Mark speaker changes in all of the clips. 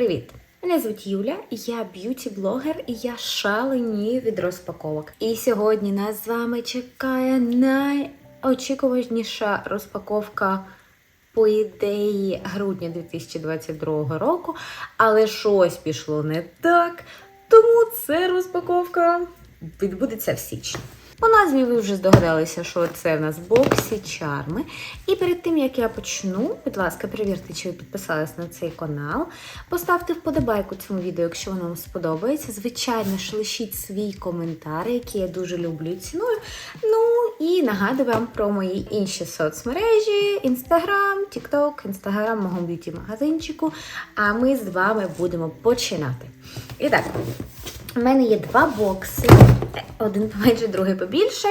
Speaker 1: Привіт! Мене звуть Юля, я б'юті-блогер і я шаленію від розпаковок. І сьогодні нас з вами чекає найочікуваніша розпаковка по ідеї грудня 2022 року, але щось пішло не так, тому це розпаковка відбудеться в січні. По назві ви вже здогадалися, що це в нас боксі чарми. І перед тим як я почну, будь ласка, перевірте, чи ви підписались на цей канал. Поставте вподобайку цьому відео, якщо воно вам сподобається. Звичайно ж, лишіть свій коментар, який я дуже люблю і ціную. Ну і нагадую вам про мої інші соцмережі: Instagram, TikTok, Instagram мого б'юті-магазинчику. А ми з вами будемо починати. І так. У мене є два бокси, один поменше, другий побільше.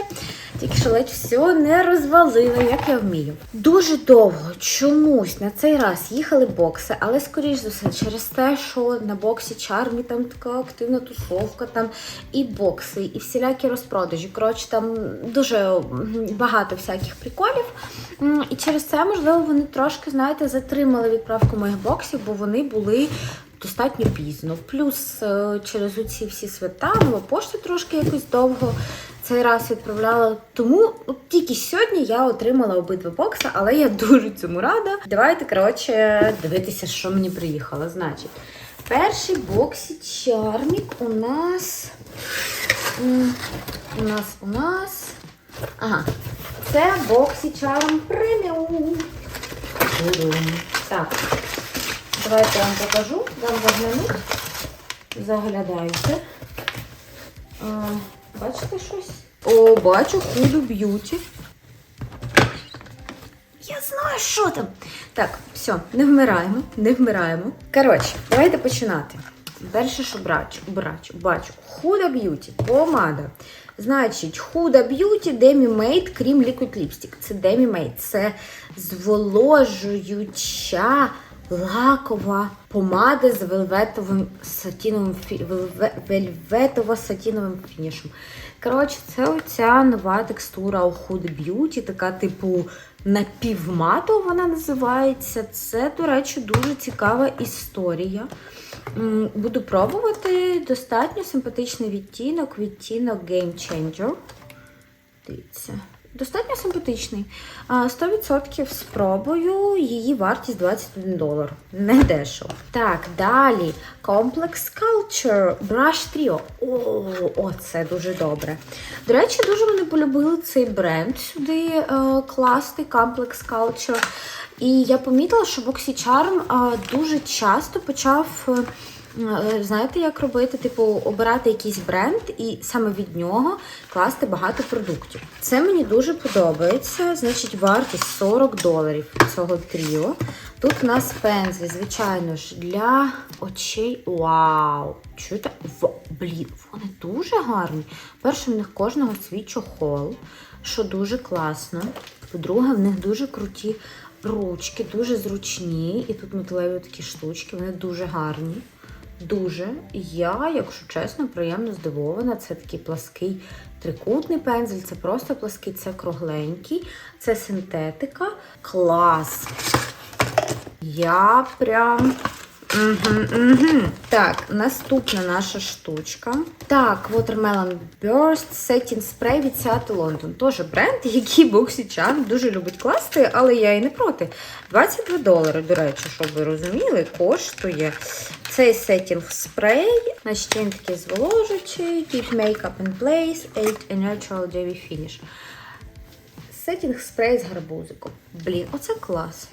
Speaker 1: Тільки що ледь все не розвалила, як я вмію. Дуже довго чомусь на цей раз їхали бокси, але скоріш за все, через те, що на боксі Чармі там така активна тусовка, там і бокси, і всілякі розпродажі. Коротше, там дуже багато всяких приколів. І через це, можливо, вони трошки, знаєте, затримали відправку моїх боксів, бо вони були достатньо пізно. Плюс е, через оці всі свята, нова пошта трошки якось довго цей раз відправляла. Тому от тільки сьогодні я отримала обидва бокси, але я дуже цьому рада. Давайте, коротше, дивитися, що мені приїхало. Значить, перший боксі чармік у нас. У нас, у нас. Ага. Це боксі чарм преміум. Так. Давайте я вам покажу, дам заглянути. Заглядайте. А, бачите щось? О, бачу худу б'юті. Я знаю, що там. Так, все, не вмираємо, не вмираємо. Коротше, давайте починати. Перше, що бачу, бачу, бачу. Худа б'юті, помада. Значить, Худа б'юті Demi Made крім Liquid Lipstick. Це Demi Made. Це зволожуюча лакова помада з вельветовим сатіновим вельветово-сатіновим фінішем. Коротше, це оця нова текстура у Huda Beauty, така типу напівматова вона називається. Це, до речі, дуже цікава історія. Буду пробувати достатньо симпатичний відтінок, відтінок Game Changer. Дивіться. Достатньо симпатичний. 100% спробую. Її вартість 21 долар. Не дешево. Так, далі. Complex Culture Brush Trio. О, це дуже добре. До речі, дуже мене полюбили цей бренд сюди е, класти Complex Culture. І я помітила, що BoxyCharm е, дуже часто почав. Знаєте, як робити? Типу, обирати якийсь бренд і саме від нього класти багато продуктів. Це мені дуже подобається. Значить, вартість 40 доларів цього тріо. Тут у нас пензлі, звичайно ж, для очей. Вау! Чуєте? В... Блін, вони дуже гарні. Перше, в них кожного свій чохол, що дуже класно. По-друге, в них дуже круті ручки, дуже зручні. І тут металеві такі штучки, вони дуже гарні. Дуже. Я, якщо чесно, приємно здивована. Це такий плаский трикутний пензель, це просто плаский, це кругленький, це синтетика. Клас! Я прям. Угу, угу. Так, наступна наша штучка. Так, Watermelon Burst Setting Spray від Seattle London. Теж бренд, який Boxychan дуже любить класти, але я і не проти. 22 долари, до речі, щоб ви розуміли, коштує цей сеттінг спрей. Значить, він такий зволожуючий, Deep Makeup in Place, 8 a Natural Dewy Finish. Сеттінг спрей з гарбузиком. Блін, оце клас.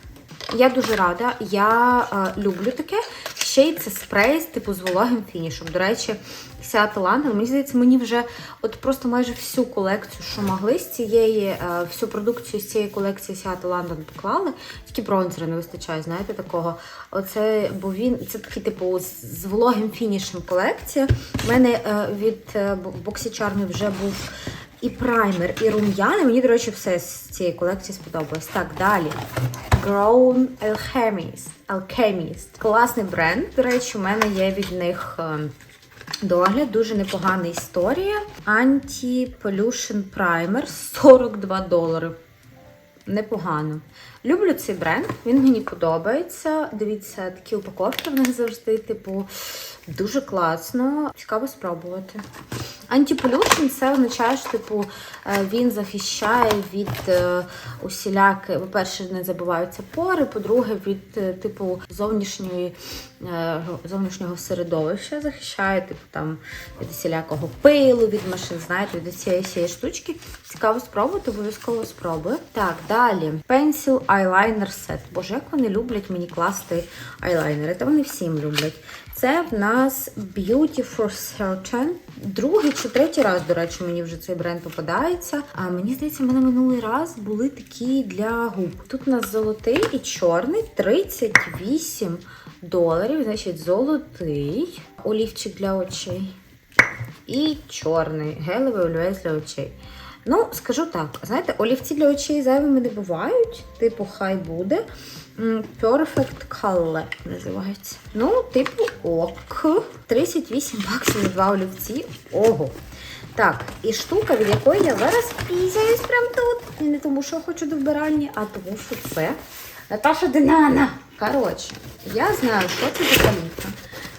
Speaker 1: Я дуже рада. Я е, люблю таке. Ще й це спрей типу з вологим фінішем. До речі, Seattle London, мені здається, мені вже от просто майже всю колекцію, що могли з цієї, е, всю продукцію з цієї колекції Seattle London поклали. Тільки бронзера не вистачає, знаєте, такого. Оце, бо він це такий, типу, з, вологим фінішем колекція. У мене е, від е, BoxyCharm вже був і праймер, і рум'яни. Мені, до речі, все з цієї колекції сподобалось. Так, далі. Grown Alchemist. Alchemist. Класний бренд. До речі, у мене є від них е, догляд. Дуже непогана історія. Anti-Pollution Primer 42 долари. непогано. Люблю цей бренд, він мені подобається. Дивіться, такі упаковки в них завжди, типу, дуже класно. Цікаво спробувати. Антиполюшн це означає, що типу, е, він захищає від е, усіляки, по-перше, не забиваються пори, по-друге, від е, типу зовнішньої, зовнішнього середовища захищає, типу там від усілякого пилу, від машин, знаєте, від цієї штучки. Цікаво спробувати, обов'язково спробую. Так, далі. Pencil Eyeliner Set. Боже, як вони люблять мені класти айлайнери. Та вони всім люблять. Це в нас Beauty for Certain. Другий чи третій раз, до речі, мені вже цей бренд попадається. А мені здається, в мене минулий раз були такі для губ. Тут у нас золотий і чорний 38 доларів. Значить, золотий олівчик для очей. І чорний гелевий олівець для очей. Ну, скажу так, знаєте, олівці для очей зайвими не бувають. Типу, хай буде. Perfect Color називається. Ну, типу, ок. 38 баксів за два олівці. Ого. Так, і штука, від якої я зараз пізяюсь прямо тут. І не тому, що хочу до вбиральні, а тому, що це Наташа Динана. Коротше, я знаю, що це за палітра.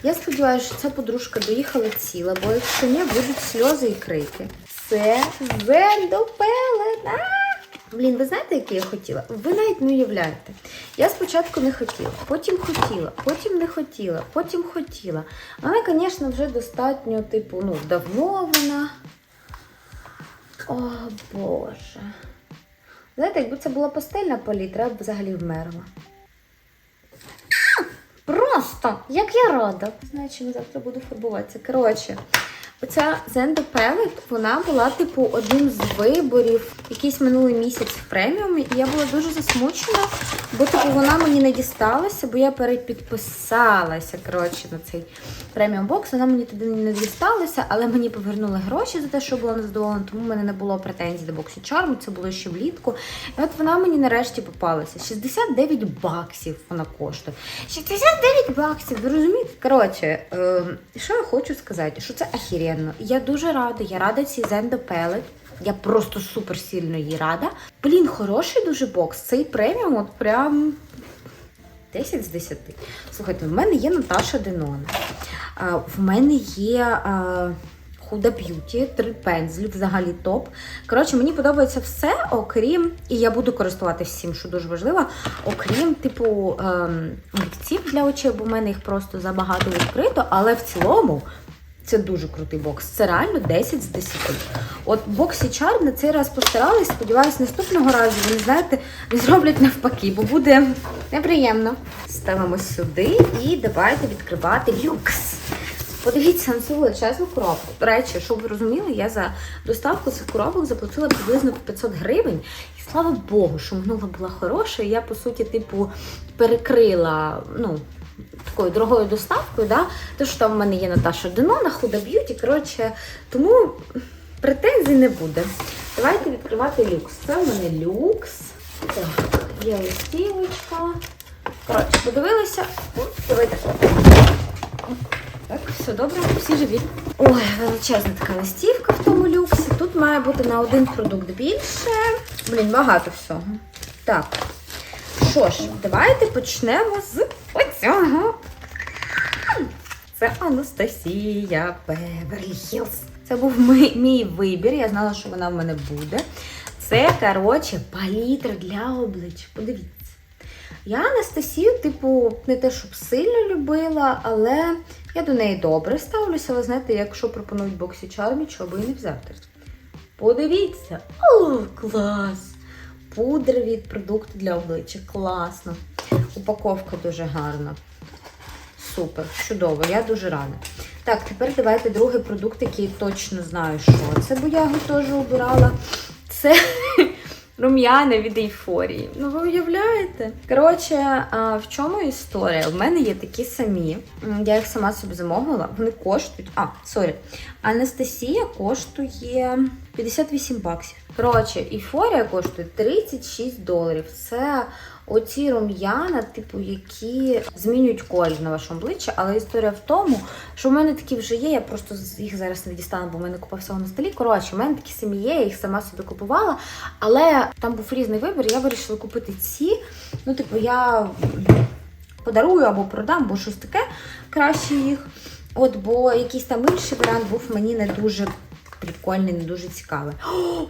Speaker 1: Я сподіваюся, що ця подружка доїхала ціла, бо якщо ні, будуть сльози і крики. Це Зендопелена. Блін, ви знаєте, який я хотіла? Ви навіть не уявляєте. Я спочатку не хотіла, потім хотіла, потім не хотіла, потім хотіла. Вона, звісно, вже достатньо, типу, ну, давно вона. О, Боже. Знаєте, якби це була пастельна палітра, я б взагалі вмерла. Просто, як я рада. Знаю, чим завтра буду фарбуватися. Коротше, оця Zendo Palette, вона була, типу, одним з виборів якийсь минулий місяць в преміумі, і я була дуже засмучена, бо типу вона мені не дісталася, бо я перепідписалася коротше, на цей преміум бокс. Вона мені туди не дісталася, але мені повернули гроші за те, що була незадоволена, тому в мене не було претензій до боксу Charm, це було ще влітку. І от вона мені нарешті попалася. 69 баксів вона коштує. 69 баксів, ви розумієте? Коротше, е, що я хочу сказати, що це ахіренно. Я дуже рада, я рада цій Zendo Pellet. Я просто супер сильно їй рада. Блін, хороший дуже бокс. Цей преміум от прям 10 з 10. Слухайте, в мене є Наташа Денона. В мене є а, Huda Beauty, три пензлі, взагалі топ. Коротше, мені подобається все, окрім, і я буду користуватися всім, що дуже важливо, окрім, типу, ем, олівців для очей, бо в мене їх просто забагато відкрито, але в цілому. Це дуже крутий бокс. Це реально 10 з 10. От бокс і чар на цей раз постарались. Сподіваюсь, наступного разу вони знаєте, зроблять навпаки, бо буде неприємно. Ставимо сюди і давайте відкривати люкс. Подивіться на цю величезну коробку. До речі, щоб ви розуміли, я за доставку цих коробок заплатила приблизно 500 гривень. І слава Богу, що минула була хороша. І я, по суті, типу, перекрила, ну, такою дорогою доставкою, да? те, що там в мене є Наташа Денона, Худа Б'юті. Коротше, тому претензій не буде. Давайте відкривати люкс. Це в мене люкс. Так, є листівочка. Коротше, подивилися. Давайте. Так, все добре, всі живі. Ой, величезна така листівка в тому люксі. Тут має бути на один продукт більше. Блін, багато всього. Так. Що ж, давайте почнемо з оцього. Це Анастасія Беверлі Хілз. Це був мій, мій вибір. Я знала, що вона в мене буде. Це, коротше, палітра для облич. Подивіться. Я Анастасію, типу, не те, щоб сильно любила, але я до неї добре ставлюся. Але знаєте, якщо пропонують боксі чармі, чого і не взяти. Подивіться! О, клас! Пудра від продукту для обличчя. Класно. Упаковка дуже гарна. Супер, чудово, я дуже рада. Так, тепер давайте другий продукт, який точно знаю, що це, бо я його теж обирала. Це рум'яна від ейфорії. Ну, ви уявляєте? Коротше, а, в чому історія? В мене є такі самі. Я їх сама собі замовила. Вони коштують. А, сорі. Анастасія коштує 58 баксів. Коротше, ейфорія коштує 36 доларів. Це оці рум'яна, типу, які змінюють колір на вашому обличчі. Але історія в тому, що в мене такі вже є. Я просто їх зараз не дістану, бо в мене купа всього на столі. Коротше, в мене такі самі є, я їх сама собі купувала. Але там був різний вибір. Я вирішила купити ці. Ну, типу, я подарую або продам, або щось таке краще їх. От, бо якийсь там інший варіант був мені не дуже прикольний, не дуже цікавий.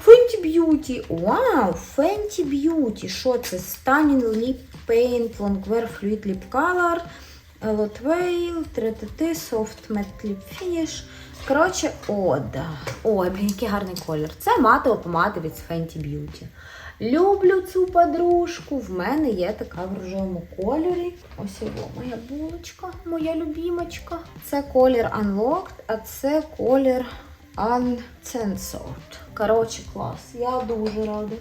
Speaker 1: Fenty Beauty! Вау! Fenty Beauty! Що це? Stunning Lip Paint Longwear Fluid Lip Color, Lot Veil, 3TT, Soft Matte Lip Finish. Коротше, о, да. Ой, блін, який гарний колір. Це матова помада від Fenty Beauty. Люблю цю подружку. В мене є така в рожевому кольорі. Ось його моя булочка, моя любімочка. Це колір Unlocked, а це колір Uncensored. Коротше, клас. Я дуже рада.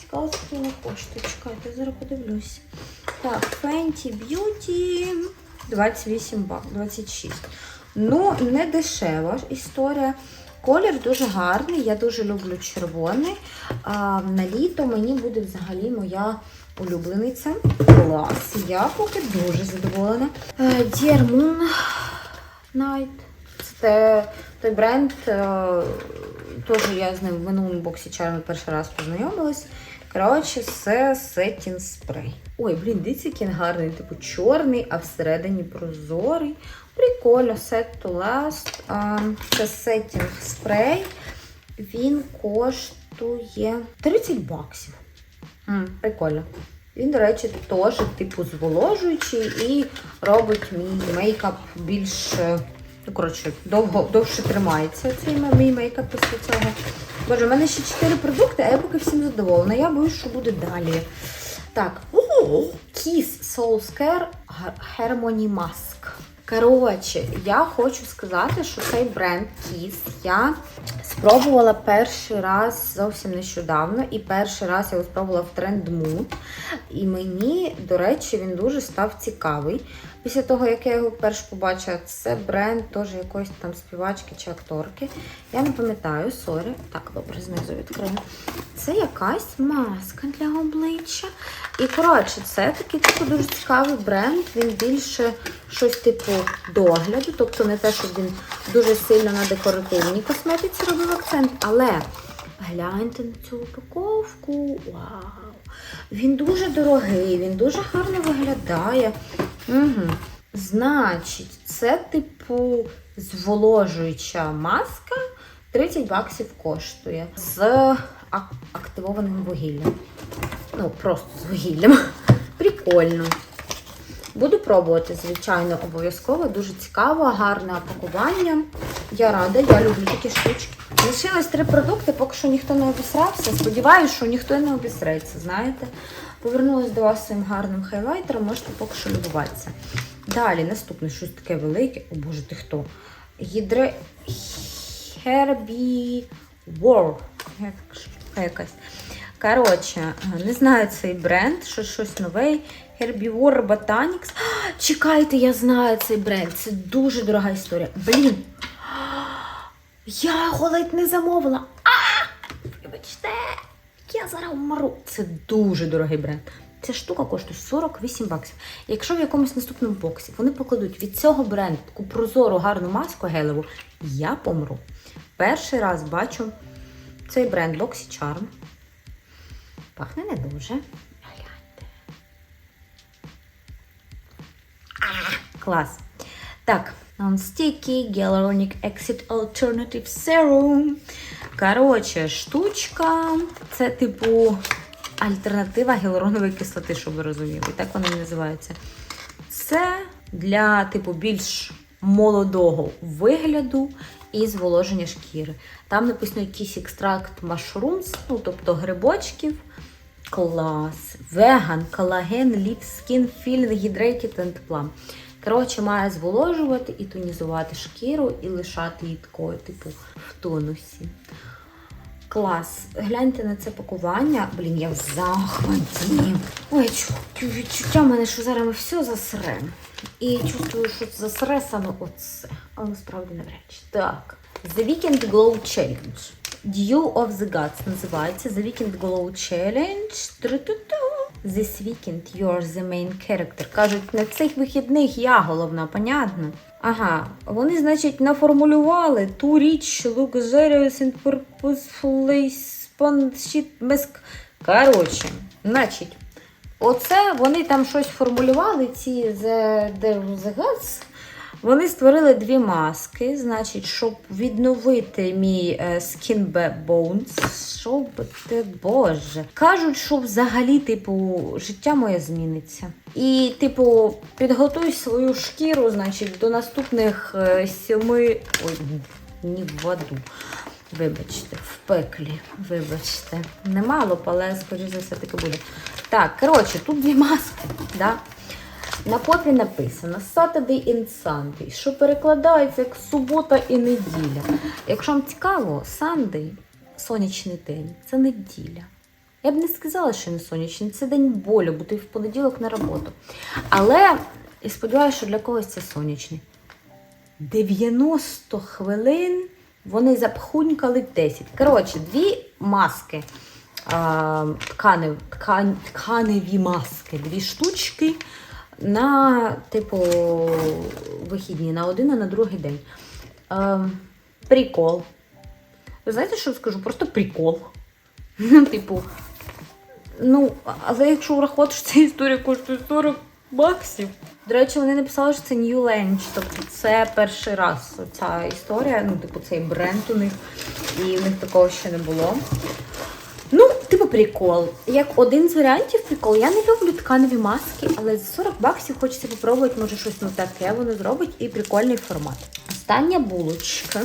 Speaker 1: Цікаво, скільки вона коштує. Чекайте, зараз подивлюсь. Так, Fenty Beauty 28 бак, 26. Ну, не дешева історія. Колір дуже гарний, я дуже люблю червоний. А, на літо мені буде взагалі моя улюблениця. Клас. Я поки дуже задоволена. Е, Dear Moon. Це той бренд. е, Теж я з ним в минулому боксі чарми перший раз познайомилась. Коротше, це setting спрей. Ой, блін, дивіться, він гарний, типу чорний, а всередині прозорий. Прикольно, set to last. Це setting спрей. Він коштує 30 баксів. М, прикольно. Він, до речі, теж типу зволожуючий і робить мій мейкап більш. Ну, коротше, довго, довше тримається цей мій мейкап після цього. Боже, у мене ще 4 продукти, а я поки всім задоволена. Я боюсь, що буде далі. Так, Kiss Soul Care Harmony Mask. Коротше, я хочу сказати, що цей бренд Kiss я спробувала перший раз зовсім нещодавно, і перший раз я його спробувала в Trend Mood. І мені, до речі, він дуже став цікавий. Після того, як я його вперше побачила, це бренд теж якоїсь там співачки чи акторки. Я не пам'ятаю, сорі. Так, добре, знизу відкрию. Це якась маска для обличчя. І коротше, це такий типу дуже цікавий бренд. Він більше щось типу догляду, тобто не те, щоб він дуже сильно на декоративній косметиці робив акцент, але гляньте на цю упаковку. Вау! Він дуже дорогий, він дуже гарно виглядає. Угу. Значить, це типу зволожуюча маска. 30 баксів коштує з активованим вугіллям. Ну, просто з вугіллям. Прикольно. Буду пробувати, звичайно, обов'язково. Дуже цікаво, гарне опакування. Я рада, я люблю такі штучки. Лишилось три продукти, поки що ніхто не обісрався. Сподіваюсь, що ніхто не обісреться, знаєте. Повернулась до вас своїм гарним хайлайтером, можете поки що любуватися. Далі, наступне щось таке велике. О боже, ти хто? Гідре Herbie War. Якась. Коротше, не знаю цей бренд, що щось нове. Herbivore Botanics. Чекайте, я знаю цей бренд. Це дуже дорога історія. Блін. Я його ледь не замовила. А! Вибачте, я зараз вмру. Це дуже дорогий бренд. Ця штука коштує 48 баксів. Якщо в якомусь наступному боксі вони покладуть від цього бренду таку прозору гарну маску гелеву, я помру. Перший раз бачу цей бренд Boxy Charm. Пахне не дуже. Гляньте. Клас. Так, Non-Sticky Hyaluronic Exit Alternative Serum. Коротше, штучка. Це типу альтернатива гіалуронової кислоти, щоб ви розуміли. Так вона і називається. Це для типу більш молодого вигляду і зволоження шкіри. Там написано якийсь екстракт машрумс, ну тобто грибочків. Клас. Веган, колаген, ліп, скін, філінг, гідрейтед and плам. Коротше, має зволожувати і тонізувати шкіру і лишати її такою, типу, в тонусі. Клас. Гляньте на це пакування. Блін, я в захваті. Ой, чу- відчуття в мене, що зараз ми все засремо. І чувствую, що засре саме оце. Але насправді навряд чи. Так. The Weekend Glow Challenge. Dew of the Gods називається The Weekend Glow Challenge. Тру-ту-ту. This weekend you're the main character. Кажуть, на цих вихідних я головна, понятно? Ага, вони, значить, наформулювали ту річ, luxurious and purposefully shit mask. Коротше, значить, оце вони там щось формулювали, ці The, the, the Gods. Вони створили дві маски, значить, щоб відновити мій е, Skin Bones. Що би ти, боже. Кажуть, що взагалі, типу, життя моє зміниться. І, типу, підготуй свою шкіру, значить, до наступних е, сьоми. Ой, ні в воду. Вибачте, в пеклі. Вибачте. Немало, але, скоріш за все, таки буде. Так, коротше, тут дві маски. Да? На попі написано Saturday and Sunday, що перекладається як субота і неділя. Якщо вам цікаво, Sunday – сонячний день, це неділя. Я б не сказала, що не сонячний, це день болю, бо ти в понеділок на роботу. Але я сподіваюся, що для когось це сонячний. 90 хвилин вони запхунькали 10. Коротше, дві маски. Тканеві маски, дві штучки на, типу, вихідні, на один, а на другий день. А, прикол. Ви знаєте, що скажу? Просто прикол. Типу, ну, але якщо врахувати, що ця історія коштує 40 баксів. До речі, вони написали, що це New Lange, тобто це перший раз ця історія, ну, типу, цей бренд у них, і у них такого ще не було. Типу, прикол. Як один з варіантів прикол. Я не люблю тканеві маски, але за 40 баксів хочеться попробувати, може, щось ну таке воно зробить і прикольний формат. Остання булочка.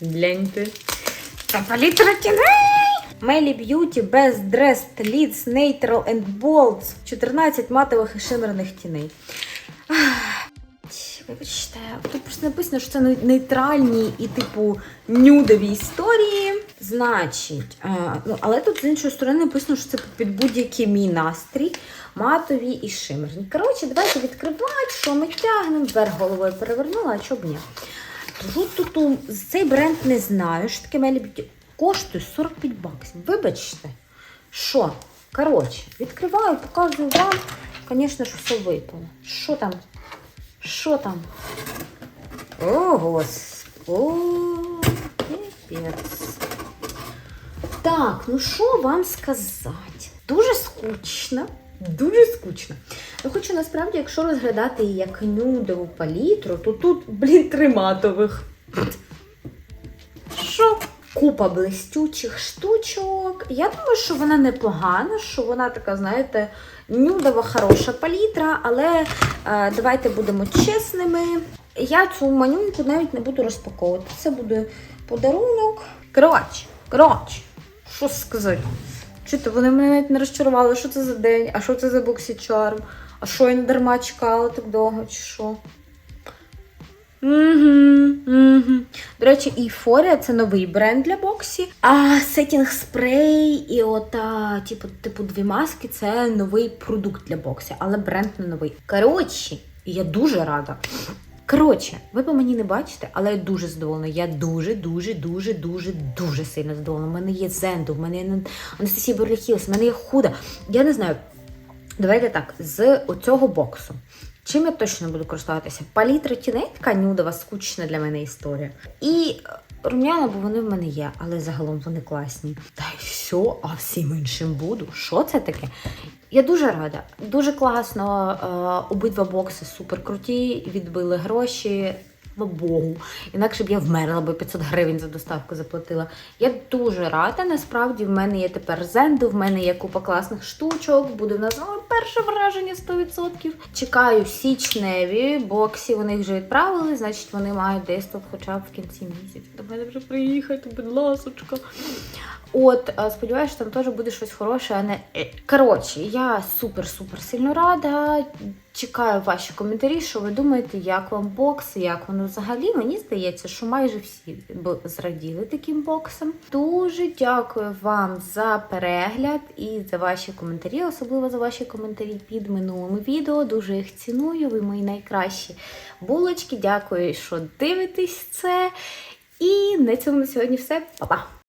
Speaker 1: Гляньте. Це палітра тіней! Мелі Б'юті Best Dressed Lids Natural and Bolds. 14 матових і шимерних тіней. Вибачте, тут просто написано, що це нейтральні і, типу, нюдові історії. Значить, ну, але тут з іншої сторони написано, що це під будь-який мій настрій, матові і шимерні. Коротше, давайте відкривати, що ми тягнемо. Вверх головою перевернула, а чого б ні. Тут, тут, цей бренд не знаю, що таке Мелі. Коштує 45 баксів. Вибачте. Що? Коротше, відкриваю, показую вам. Звісно ж, все випало. Що там? Що там? О, господи, піпець. Так, ну що вам сказати? Дуже скучно. Дуже скучно. Ну, хочу насправді, якщо розглядати її як нюдову палітру, то тут, блін, три матових. Що? Купа блистючих штучок. Я думаю, що вона непогана, що вона така, знаєте, нюдова, хороша палітра, але е, давайте будемо чесними. Я цю манюньку навіть не буду розпаковувати. Це буде подарунок. Коротше, коротше, що сказати? Чути, вони мене навіть не розчарували, що це за день, а що це за боксічарм, а що я не дарма чекала так довго, чи що. Угу, угу. До речі, Euphoria це новий бренд для боксі. А сетінг спрей і ота, типу, типу, дві маски це новий продукт для боксі, але бренд не новий. Коротше, я дуже рада. Коротше, ви по мені не бачите, але я дуже задоволена. Я дуже, дуже, дуже, дуже, дуже сильно задоволена. У мене є Зенду, в мене є Анастасія Берліхілс, в мене є худа. Я не знаю. Давайте так, з оцього боксу. Чим я точно буду користуватися? Палітра тіней, така нюдова, скучна для мене історія. І е, рум'яна, бо вони в мене є, але загалом вони класні. Та й все, а всім іншим буду. Що це таке? Я дуже рада. Дуже класно. Е, обидва бокси супер круті, відбили гроші. Слава Богу. Інакше б я вмерла, бо 500 гривень за доставку заплатила. Я дуже рада. Насправді в мене є тепер зенду, в мене є купа класних штучок. Буде в нас ну, перше враження 100%. Чекаю січневі боксі. Вони вже відправили, значить вони мають десь тут хоча б в кінці місяця. До мене вже приїхати, будь ласочка. От, е, сподіваюся, там теж буде щось хороше, а не. е. Коротше, я супер-супер сильно рада. Чекаю ваші коментарі, що ви думаєте, як вам бокс, як воно взагалі. Мені здається, що майже всі зраділи таким боксом. Дуже дякую вам за перегляд і за ваші коментарі, особливо за ваші коментарі під минулими відео. Дуже їх ціную. Ви мої найкращі булочки. Дякую, що дивитесь це. І на цьому на сьогодні все. Па-па!